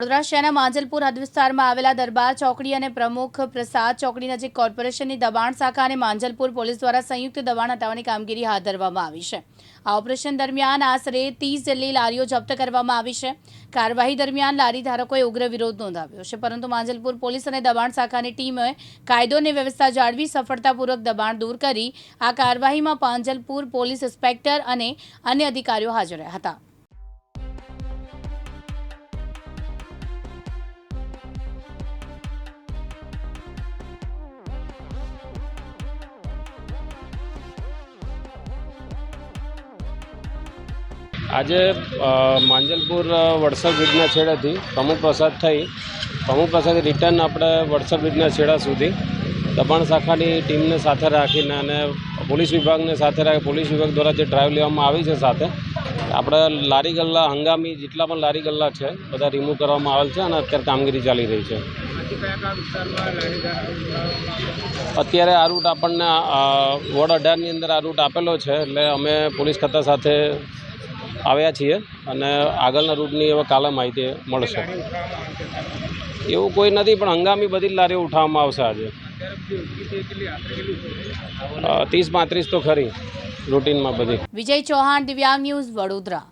વડોદરા શહેરના માંજલપુર હદ વિસ્તારમાં આવેલા દરબાર ચોકડી અને પ્રમુખ પ્રસાદ ચોકડી નજીક કોર્પોરેશનની દબાણ શાખા અને માંજલપુર પોલીસ દ્વારા સંયુક્ત દબાણ હટાવવાની કામગીરી હાથ ધરવામાં આવી છે. આ ઓપરેશન દરમિયાન આશરે ત્રીસ જેટલી લારીઓ જપ્ત કરવામાં આવી છે. કાર્યવાહી દરમિયાન લારી ધારકોએ ઉગ્ર વિરોધ નોંધાવ્યો છે, પરંતુ માંજલપુર પોલીસ અને દબાણ શાખાની ટીમે કાયદો અને વ્યવસ્થા જાળવી સફળતાપૂર્વક દબાણ દૂર કરી આ કાર્યવાહીમાં પાંજલપુર પોલીસ ઇન્સ્પેક્ટર અને અન્ય અધિકારીઓ હાજર રહ્યા હતા. આજે માંજલપુર વડસર બ્રિજના છેડેથી પ્રમુખ પ્રસાદ થઈ. પ્રમુખ પ્રસાદ રિટર્ન આપણે વડસર બ્રિજના છેડા સુધી દબાણ શાખાની ટીમને સાથે રાખીને અને પોલીસ વિભાગને સાથે રાખી, પોલીસ વિભાગ દ્વારા જે ડ્રાઈવ લેવામાં આવી છે સાથે, આપણે લારી ગલ્લા હંગામી, જેટલા પણ લારી ગલ્લા છે, બધા રિમૂવ કરવામાં આવેલ છે અને અત્યારે કામગીરી ચાલી રહી છે. અત્યારે આ રૂટ આપણને વોર્ડ અઢારની અંદર આ રૂટ આપેલો છે, એટલે અમે પોલીસ ખાતા સાથે આવ્યા છીએ અને આગળના રૂટની હવે કાલે માહિતી મળશે. એવું કોઈ નથી, પણ હંગામી બધી જ લારીઓ ઉઠાવવામાં આવશે આજે. ત્રીસ પાંત્રીસ તો ખરી, રૂટીનમાં બધી. વિજય ચૌહાણ, દિવ્યાંગ ન્યૂઝ વડોદરા.